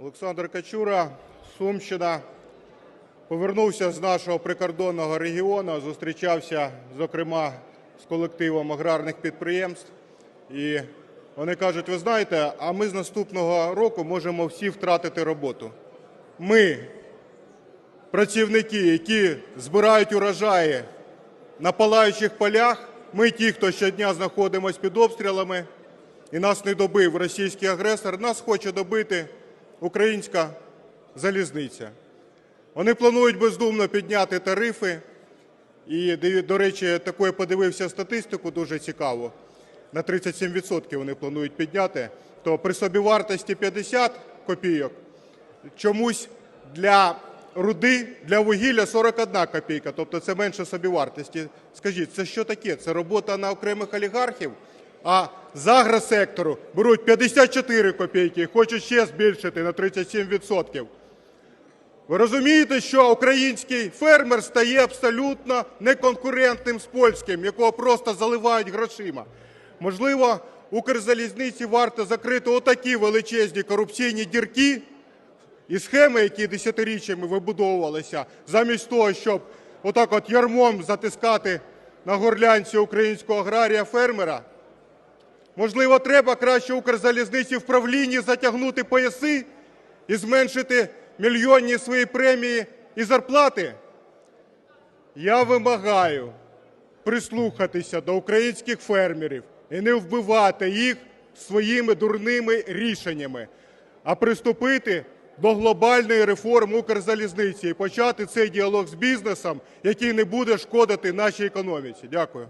Олександр Качура, Сумщина. Повернувся з нашого прикордонного регіону, зустрічався, зокрема, з колективом аграрних підприємств. І вони кажуть, ви знаєте, а ми з наступного року можемо всі втратити роботу. Ми, працівники, які збирають урожаї на палаючих полях, ми ті, хто щодня знаходимося під обстрілами, і нас не добив російський агресор, нас хоче добити українська залізниця. Вони планують бездумно підняти тарифи. І, до речі, таку я подивився статистику, дуже цікаво. На 37% вони планують підняти. То при собівартості 50 копійок чомусь для руди, для вугілля 41 копійка, тобто це менше собівартості. Скажіть, це що таке? Це робота на окремих олігархів? А з агросектору беруть 54 копійки і хочуть ще збільшити на 37%. Ви розумієте, що український фермер стає абсолютно неконкурентним з польським, якого просто заливають грошима. Можливо, Укрзалізниці варто закрити отакі величезні корупційні дірки і схеми, які десятиріччями вибудовувалися, замість того, щоб отак от ярмом затискати на горлянці українського аграрія фермера. Можливо, треба краще Укрзалізниці в правлінні затягнути пояси і зменшити мільйонні свої премії і зарплати? Я вимагаю прислухатися до українських фермерів і не вбивати їх своїми дурними рішеннями, а приступити до глобальної реформи Укрзалізниці і почати цей діалог з бізнесом, який не буде шкодити нашій економіці. Дякую.